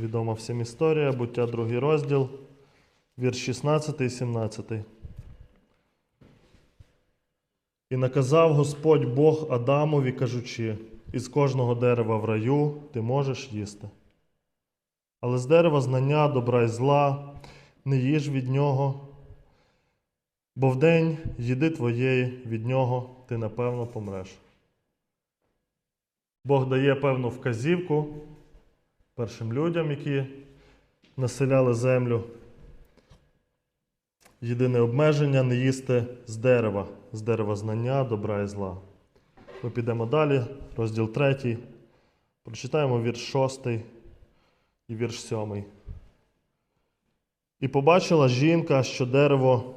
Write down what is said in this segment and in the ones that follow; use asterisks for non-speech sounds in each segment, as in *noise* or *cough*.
Відома всім історія, буття другий розділ, вірш 16 і 17. І наказав Господь Бог Адамові, кажучи, із кожного дерева в раю ти можеш їсти. Але з дерева знання добра й зла не їж від нього, бо вдень їди твоєї від нього ти напевно помреш. Бог дає певну вказівку першим людям, які населяли землю. Єдине обмеження не їсти з дерева, з дерева знання, добра і зла. Ми підемо далі, розділ 3. Прочитаємо вірш 6 і вірш 7. І побачила жінка, що дерево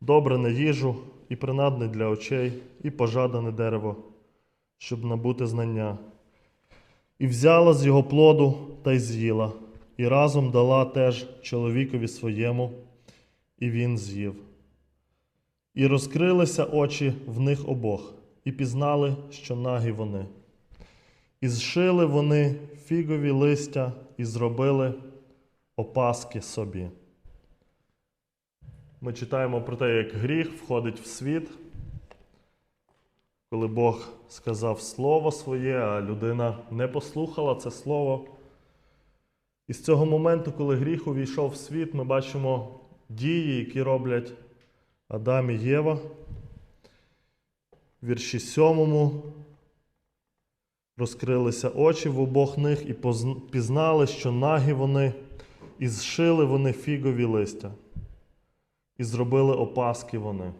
добре на їжу і принадне для очей, і пожадане дерево, щоб набути знання. І взяла з його плоду та й з'їла, і разом дала теж чоловікові своєму, і він з'їв. І розкрилися очі в них обох, і пізнали, що нагі вони. І зшили вони фігові листя і зробили опаски собі. Ми читаємо про те, як гріх входить в світ, коли Бог сказав слово своє, а людина не послухала це слово. І з цього моменту, коли гріх увійшов в світ, ми бачимо дії, які роблять Адам і Єва. В вірші сьомому розкрилися очі в обох них і пізнали, що нагі вони, і зшили вони фігові листя, і зробили опаски вони.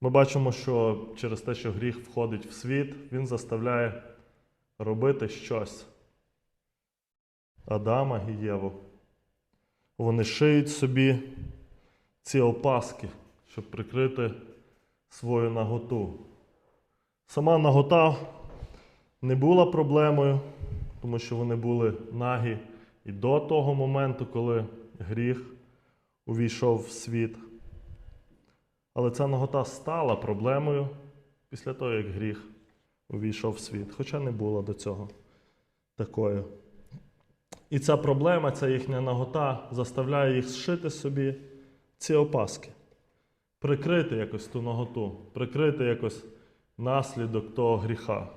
Ми бачимо, що через те, що гріх входить в світ, він заставляє робити щось. Адама і Єву. Вони шиють собі ці опаски, щоб прикрити свою наготу. Сама нагота не була проблемою, тому що вони були нагі і до того моменту, коли гріх увійшов в світ. Але ця нагота стала проблемою після того, як гріх увійшов в світ, хоча не була до цього такою. І ця проблема, ця їхня нагота заставляє їх зшити собі ці опаски, прикрити якось ту наготу, прикрити якось наслідок того гріха.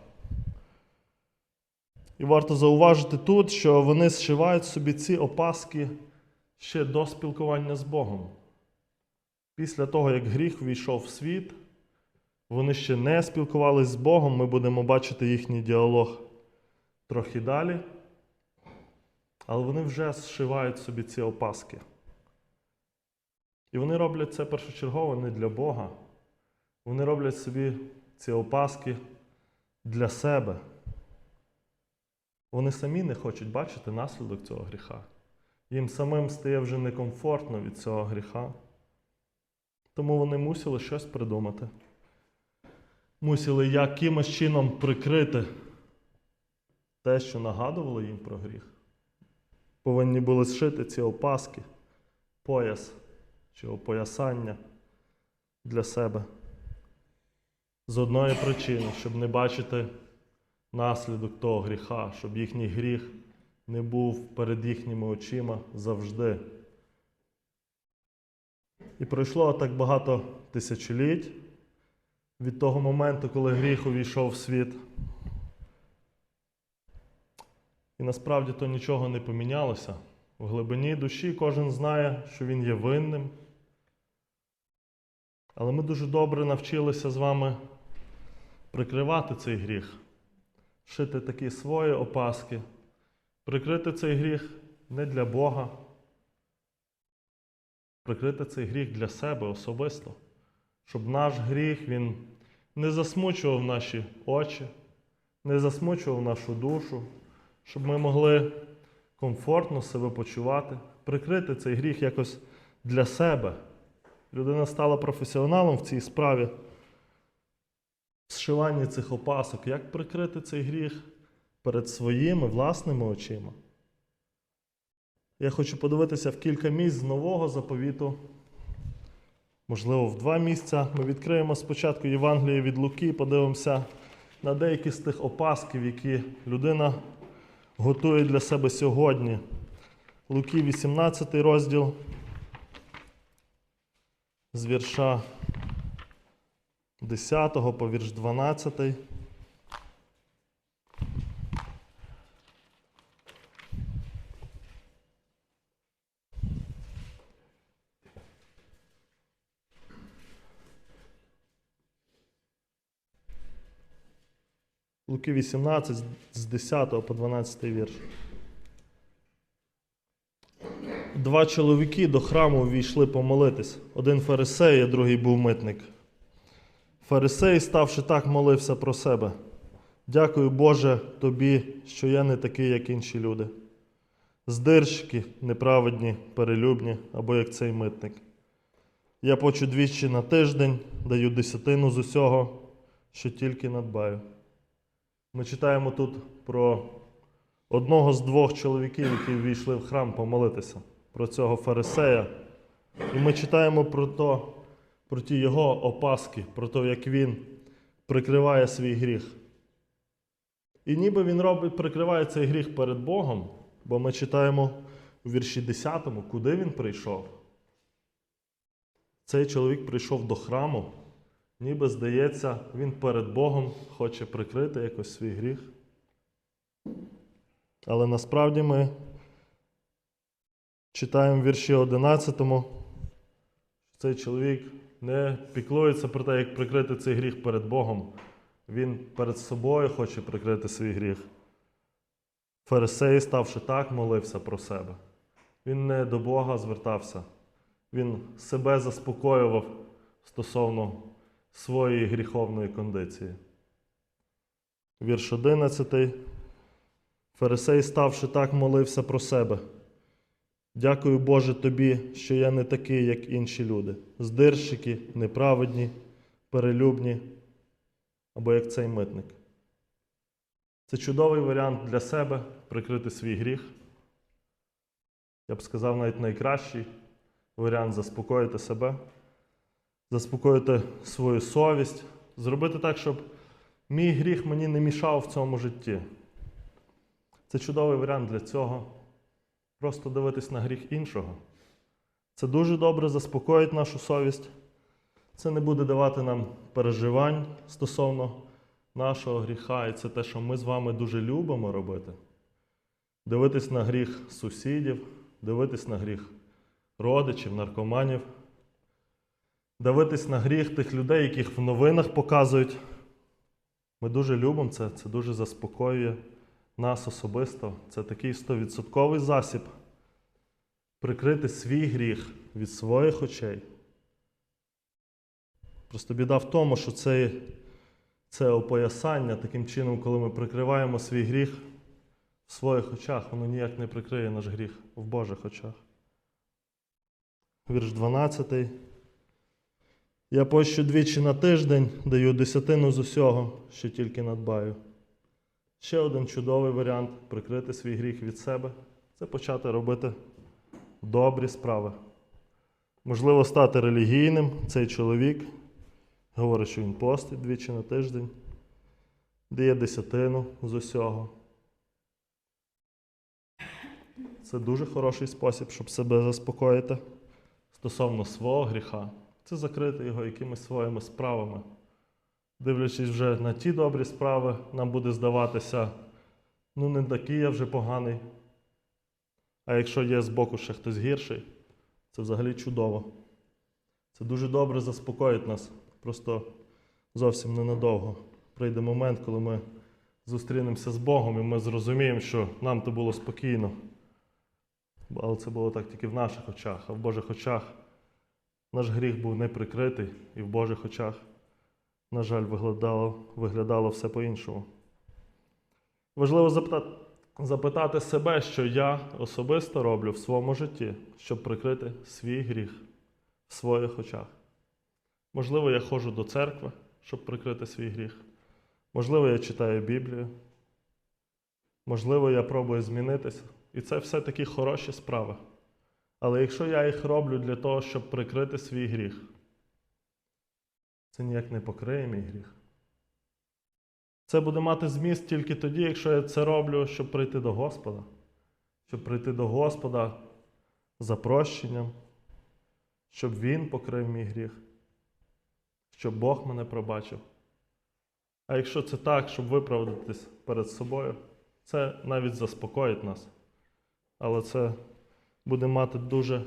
І варто зауважити тут, що вони зшивають собі ці опаски ще до спілкування з Богом. Після того, як гріх ввійшов в світ, вони ще не спілкувалися з Богом. Ми будемо бачити їхній діалог трохи далі. Але вони вже зшивають собі ці опаски. І вони роблять це першочергово не для Бога. Вони роблять собі ці опаски для себе. Вони самі не хочуть бачити наслідок цього гріха. Їм самим стає вже некомфортно від цього гріха. Тому вони мусили щось придумати. Мусили якимось чином прикрити те, що нагадувало їм про гріх. Повинні були зшити ці опаски, пояс чи опоясання для себе. З одної причини, щоб не бачити наслідок того гріха, щоб їхній гріх не був перед їхніми очима завжди. І пройшло так багато тисячоліть від того моменту, коли гріх увійшов в світ. І насправді то нічого не помінялося. В глибині душі кожен знає, що він є винним. Але ми дуже добре навчилися з вами прикривати цей гріх, шити такі свої опаски, прикрити цей гріх не для Бога, прикрити цей гріх для себе особисто, щоб наш гріх він не засмучував наші очі, не засмучував нашу душу, щоб ми могли комфортно себе почувати, прикрити цей гріх якось для себе. Людина стала професіоналом в цій справі, в зшиванні цих опасок, як прикрити цей гріх перед своїми власними очима. Я хочу подивитися в кілька місць з нового заповіту. Можливо, в два місця. Ми відкриємо спочатку Євангеліє від Луки, подивимося на деякі з тих опасків, які людина готую для себе сьогодні. Луки 18 розділ з вірша 10 по вірш 12. Луки 18 з- з 10 по 12 вірш. Два чоловіки до храму ввійшли помолитись. Один фарисей, а другий був митник. Фарисей, ставши так, молився про себе. Дякую, Боже, тобі, що я не такий, як інші люди. Здирщики, неправедні, перелюбні, або як цей митник. Я почу двічі на тиждень, даю десятину з усього, що тільки надбаю. Ми читаємо тут про одного з двох чоловіків, які ввійшли в храм помолитися, про цього фарисея. І ми читаємо про, то, про ті його опаски, про те, як він прикриває свій гріх. І ніби він робить, прикриває цей гріх перед Богом, бо ми читаємо у вірші 10, куди він прийшов. Цей чоловік прийшов до храму, ніби здається, він перед Богом хоче прикрити якось свій гріх. Але насправді ми читаємо в вірші 11, що цей чоловік не піклується про те, як прикрити цей гріх перед Богом. Він перед собою хоче прикрити свій гріх. Фарисей, ставши так, молився про себе. Він не до Бога звертався. Він себе заспокоював стосовно своєї гріховної кондиції. Вірш 11. Фарисей, ставши так, молився про себе. Дякую, Боже, тобі, що я не такий, як інші люди. Здирщики, неправедні, перелюбні, або як цей митник. Це чудовий варіант для себе прикрити свій гріх. Я б сказав, навіть найкращий варіант заспокоїти себе, заспокоїти свою совість, зробити так, щоб мій гріх мені не мішав в цьому житті. Це чудовий варіант для цього. Просто дивитись на гріх іншого. Це дуже добре заспокоїть нашу совість. Це не буде давати нам переживань стосовно нашого гріха, і це те, що ми з вами дуже любимо робити. Дивитись на гріх сусідів, дивитись на гріх родичів, наркоманів, дивитись на гріх тих людей, яких в новинах показують. Ми дуже любимо це, це дуже заспокоює нас особисто. Це такий стовідсотковий засіб прикрити свій гріх від своїх очей. Просто біда в тому, що це, це опоясання таким чином, коли ми прикриваємо свій гріх в своїх очах, воно ніяк не прикриє наш гріх в Божих очах. Вірш 12. Я пощу двічі на тиждень, даю десятину з усього, що тільки надбаю. Ще один чудовий варіант прикрити свій гріх від себе це почати робити добрі справи. Можливо, стати релігійним. Цей чоловік говорить, що він постить двічі на тиждень, дає десятину з усього. Це дуже хороший спосіб, щоб себе заспокоїти стосовно свого гріха. Це закрити його якимись своїми справами. Дивлячись вже на ті добрі справи, нам буде здаватися, ну не такий я вже поганий. А якщо є збоку ще хтось гірший, це взагалі чудово. Це дуже добре заспокоїть нас. Просто зовсім ненадовго. Прийде момент, коли ми зустрінемося з Богом і ми зрозуміємо, що нам то було спокійно. Але це було так тільки в наших очах, а в Божих очах наш гріх був не прикритий, і в Божих очах, на жаль, виглядало, виглядало все по-іншому. Важливо запитати, запитати себе, що я особисто роблю в своєму житті, щоб прикрити свій гріх в своїх очах. Можливо, я ходжу до церкви, щоб прикрити свій гріх. Можливо, я читаю Біблію. Можливо, я пробую змінитися. І це все такі хороші справи. Але якщо я їх роблю для того, щоб прикрити свій гріх, це ніяк не покриє мій гріх. Це буде мати зміст тільки тоді, якщо я це роблю, щоб прийти до Господа, щоб прийти до Господа за прощенням, щоб Він покрив мій гріх, щоб Бог мене пробачив. А якщо це так, щоб виправдатись перед собою, це навіть заспокоїть нас. Але це буде мати дуже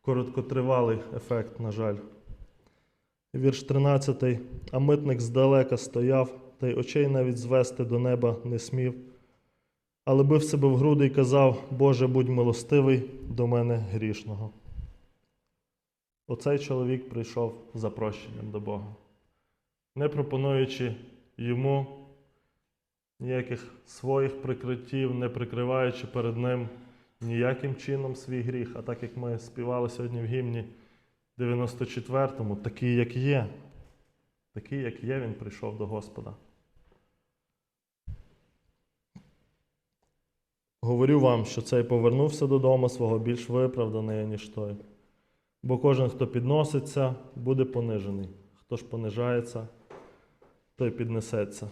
короткотривалий ефект, на жаль. Вірш 13. А митник здалека стояв, та й очей навіть звести до неба не смів, але бив себе в груди і казав: Боже, будь милостивий до мене грішного. Оцей чоловік прийшов за прощенням до Бога, не пропонуючи йому ніяких своїх прикриттів, не прикриваючи перед ним ніяким чином свій гріх. А так як ми співали сьогодні в гімні 94-му, такий, як є, такий, як є, він прийшов до Господа. Говорю вам, що цей повернувся додому свого більш виправданий, ніж той. Бо кожен, хто підноситься, буде понижений. Хто ж понижається, той піднесеться.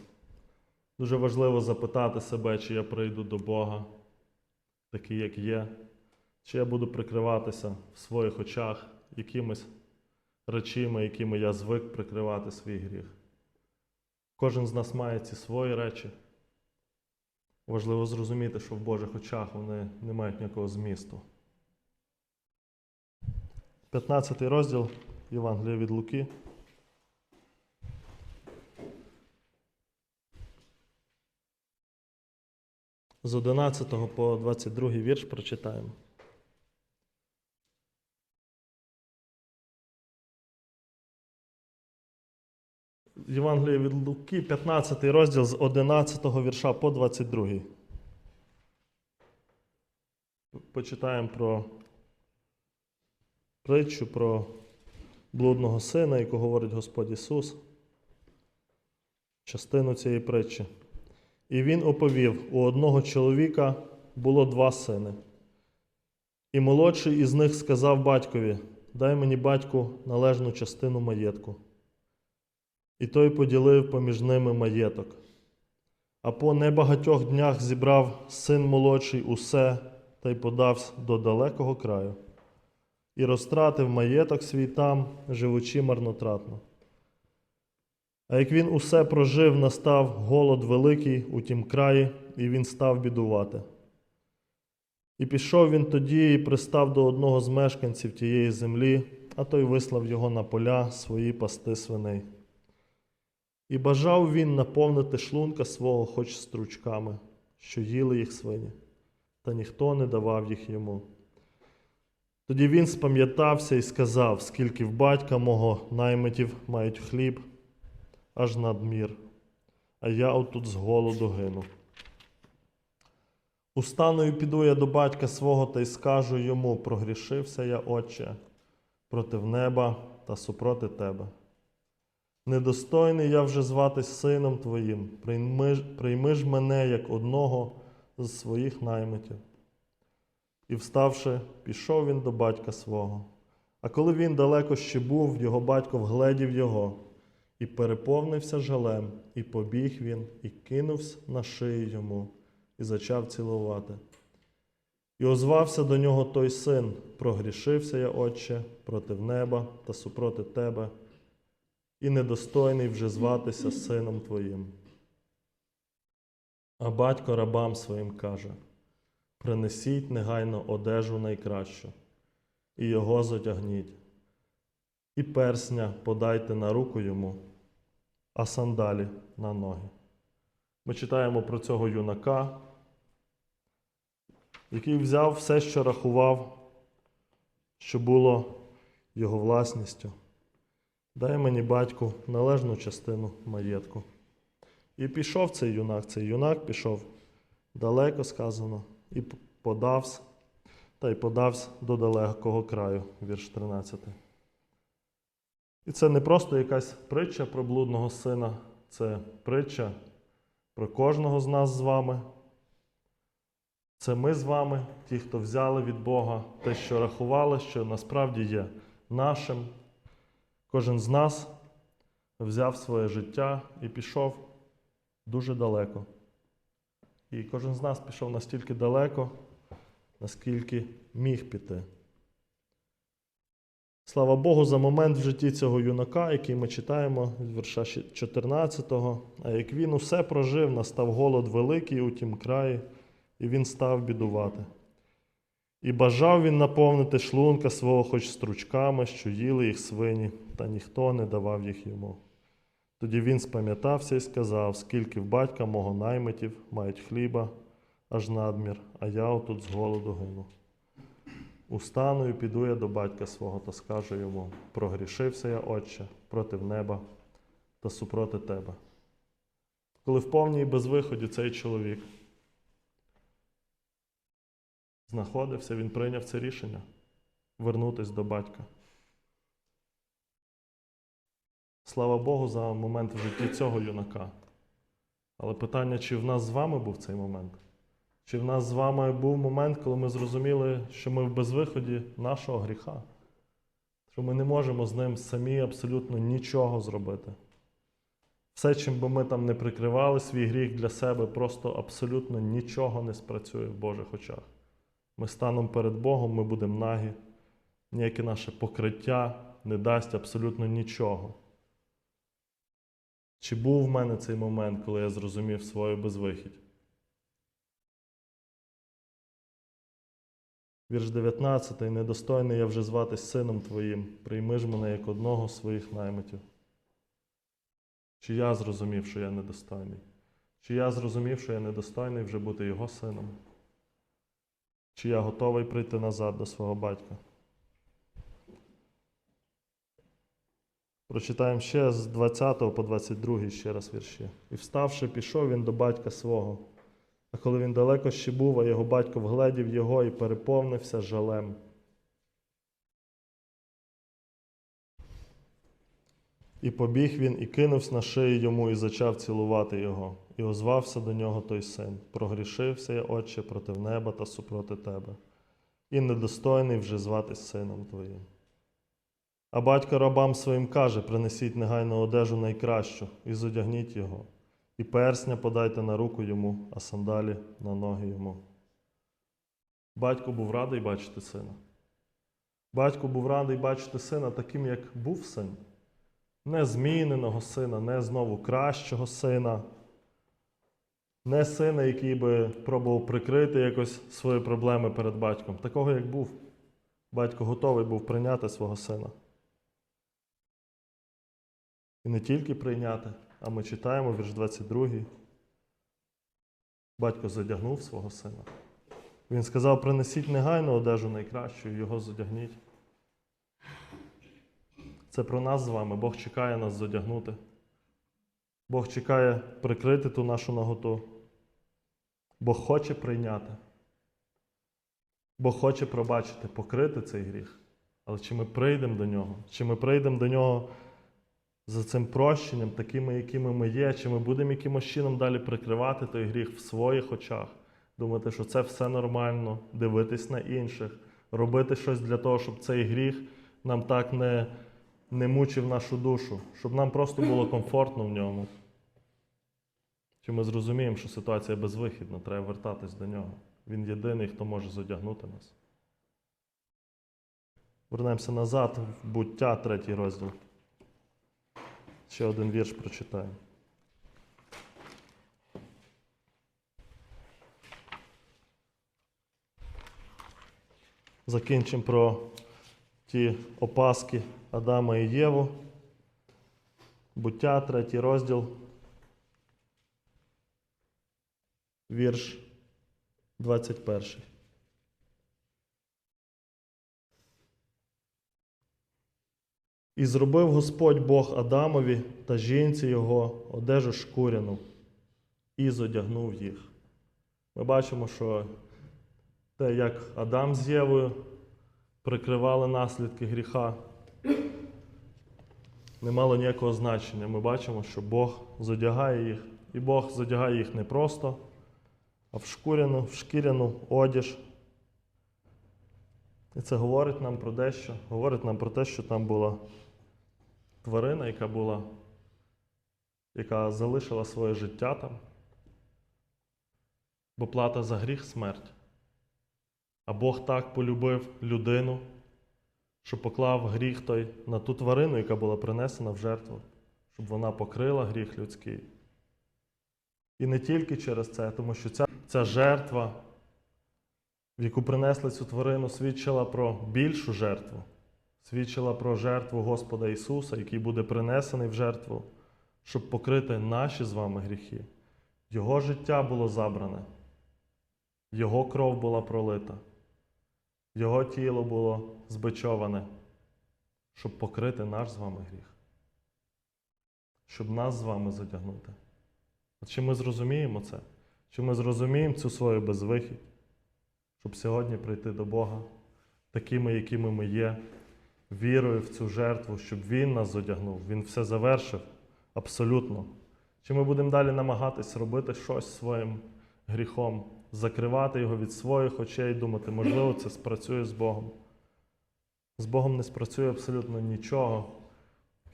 Дуже важливо запитати себе, чи я прийду до Бога, такий, як є, чи я буду прикриватися в своїх очах якимись речами, якими я звик прикривати свій гріх. Кожен з нас має ці свої речі. Важливо зрозуміти, що в Божих очах вони не мають ніякого змісту. 15 розділ Євангелія від Луки. З 11 по 22 вірш прочитаємо. Євангелія від Луки, 15 розділ з 11 вірша по 22. Почитаємо про притчу про блудного сина, яку говорить Господь Ісус. Частину цієї притчі. І він оповів: у одного чоловіка було два сини. І молодший із них сказав батькові: Дай мені батьку належну частину маєтку. І той поділив поміж ними маєток. А по небагатьох днях зібрав син молодший усе та й подався до далекого краю, і розтратив маєток свій там, живучи марнотратно. А як він усе прожив, настав голод великий у тім краї, і він став бідувати. І пішов він тоді і пристав до одного з мешканців тієї землі, а той вислав його на поля свої пасти свиней. І бажав він наповнити шлунка свого хоч стручками, що їли їх свині, та ніхто не давав їх йому. Тоді він спам'ятався і сказав, скільки в батька мого наймитів мають хліб, аж надмір, а я отут з голоду гину. Устану і піду я до батька свого та й скажу йому: прогрішився я, Отче, проти неба та супроти тебе. Недостойний я вже зватись сином твоїм, прийми, прийми ж мене як одного з своїх наймитів. І, вставши, пішов він до батька свого. А коли він далеко ще був, його батько вгледів його, і переповнився жалем, і побіг він, і кинувся на шию йому, і зачав цілувати. І озвався до нього той син: прогрішився я, Отче, проти неба та супроти тебе і недостойний вже зватися сином твоїм. А батько рабам своїм каже: принесіть негайно одежу найкращу, і його затягніть, і персня подайте на руку йому, а сандалі на ноги. Ми читаємо про цього юнака, який взяв все, що рахував, що було його власністю. Дай мені батьку належну частину маєтку. І пішов цей юнак, цей юнак пішов далеко сказано, і п- подався, та й подався до далекого краю, вірш 13. І це не просто якась притча про блудного сина, це притча про кожного з нас з вами. Це ми з вами, ті, хто взяли від Бога те, що рахували, що насправді є нашим. Кожен з нас взяв своє життя і пішов дуже далеко. І кожен з нас пішов настільки далеко, наскільки міг піти. Слава Богу, за момент в житті цього юнака, який ми читаємо з вірша 14, а як він усе прожив, настав голод великий у тім краї, і він став бідувати. І бажав він наповнити шлунка свого хоч стручками, що їли їх свині, та ніхто не давав їх йому. Тоді він спам'ятався і сказав, скільки в батька мого наймитів мають хліба, аж надмір, а я отут з голоду гину. Устану і піду я до батька свого та скажу йому: прогрішився я, Отче, проти неба та супроти тебе. Коли в повній безвиході цей чоловік знаходився, він прийняв це рішення вернутися до батька. Слава Богу, за момент в житті цього юнака. Але питання, чи в нас з вами був цей момент? Чи в нас з вами був момент, коли ми зрозуміли, що ми в безвиході нашого гріха, що ми не можемо з ним самі абсолютно нічого зробити. Все, чим би ми там не прикривали свій гріх для себе, просто абсолютно нічого не спрацює в Божих очах. Ми станемо перед Богом, ми будемо нагі, ніяке наше покриття не дасть абсолютно нічого. Чи був в мене цей момент, коли я зрозумів свою безвихідь? Вірш 19. Недостойний я вже зватись сином твоїм, прийми ж мене як одного з своїх наймитів. Чи я зрозумів, що я недостойний? Чи я зрозумів, що я недостойний вже бути його сином? Чи я готовий прийти назад до свого батька? Прочитаємо ще з 20 по 22 ще раз вірші. І вставши, пішов він до батька свого. А коли він далеко ще був, а його батько вгледів його і переповнився жалем. І побіг він, і кинувся на шию йому, і зачав цілувати його, і озвався до нього той син. Прогрішився я, Отче, проти неба та супроти тебе, і недостойний вже зватись сином твоїм. А батько рабам своїм каже: принесіть негайно одежу найкращу, і зодягніть його, і персня подайте на руку йому, а сандалі на ноги йому. Батько був радий бачити сина. Батько був радий бачити сина таким, як був син. Не зміненого сина, не знову кращого сина, не сина, який би пробував прикрити якось свої проблеми перед батьком. Такого, як був. Батько готовий був прийняти свого сина. І не тільки прийняти, а ми читаємо вірш 22. Батько задягнув свого сина. Він сказав: принесіть негайно одежу найкращу, його задягніть. Це про нас з вами. Бог чекає нас задягнути. Бог чекає прикрити ту нашу наготу. Бог хоче прийняти. Бог хоче пробачити, покрити цей гріх. Але чи ми прийдемо до нього? Чи ми прийдемо до нього за цим прощенням, такими, якими ми є, чи ми будемо якимось чином далі прикривати той гріх в своїх очах, думати, що це все нормально, дивитись на інших, робити щось для того, щоб цей гріх нам так не, не мучив нашу душу, щоб нам просто було *laughs* комфортно в ньому. Чи ми зрозуміємо, що ситуація безвихідна, треба вертатись до нього. Він єдиний, хто може задягнути нас. Вернемося назад в буття, третій розділ. Ще один вірш прочитаємо. Закінчимо про ті опаски Адама і Єву. Буття, третій розділ. Вірш 21. І зробив Господь Бог Адамові та жінці його одежу шкуряну і зодягнув їх. Ми бачимо, що те, як Адам з Євою прикривали наслідки гріха, не мало ніякого значення. Ми бачимо, що Бог зодягає їх. І Бог зодягає їх не просто, а в шкуряну, в шкіряну одіж. І це говорить нам про дещо. Говорить нам про те, що там була тварина, яка була яка залишила своє життя там. Бо плата за гріх смерть. А Бог так полюбив людину, що поклав гріх той на ту тварину, яка була принесена в жертву, щоб вона покрила гріх людський. І не тільки через це, тому що ця, ця жертва, в яку принесли цю тварину, свідчила про більшу жертву, свідчила про жертву Господа Ісуса, який буде принесений в жертву, щоб покрити наші з вами гріхи. Його життя було забране, Його кров була пролита, Його тіло було збичоване, щоб покрити наш з вами гріх, щоб нас з вами задягнути. От Чи ми зрозуміємо це? Чи ми зрозуміємо цю свою безвихідь, щоб сьогодні прийти до Бога такими, якими ми є, вірою в цю жертву, щоб Він нас задягнув, Він все завершив абсолютно. Чи ми будемо далі намагатись робити щось своїм гріхом, закривати його від своїх очей, думати, можливо, це спрацює з Богом. З Богом не спрацює абсолютно нічого,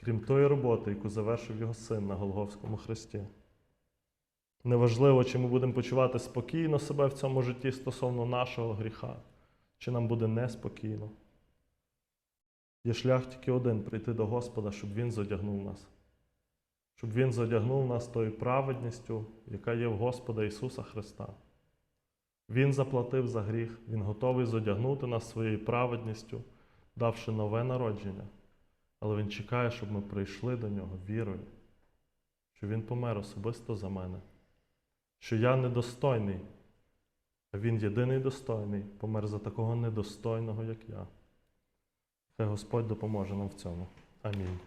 крім тої роботи, яку завершив його син на Голговському хресті. Неважливо, чи ми будемо почувати спокійно себе в цьому житті стосовно нашого гріха, чи нам буде неспокійно. Є шлях тільки один прийти до Господа, щоб Він задягнув нас, щоб Він задягнув нас тою праведністю, яка є в Господа Ісуса Христа. Він заплатив за гріх, Він готовий задягнути нас своєю праведністю, давши нове народження. Але Він чекає, щоб ми прийшли до Нього вірою, що Він помер особисто за мене що я недостойний, а він єдиний достойний, помер за такого недостойного, як я. Господь допоможе нам в цьому. Амінь.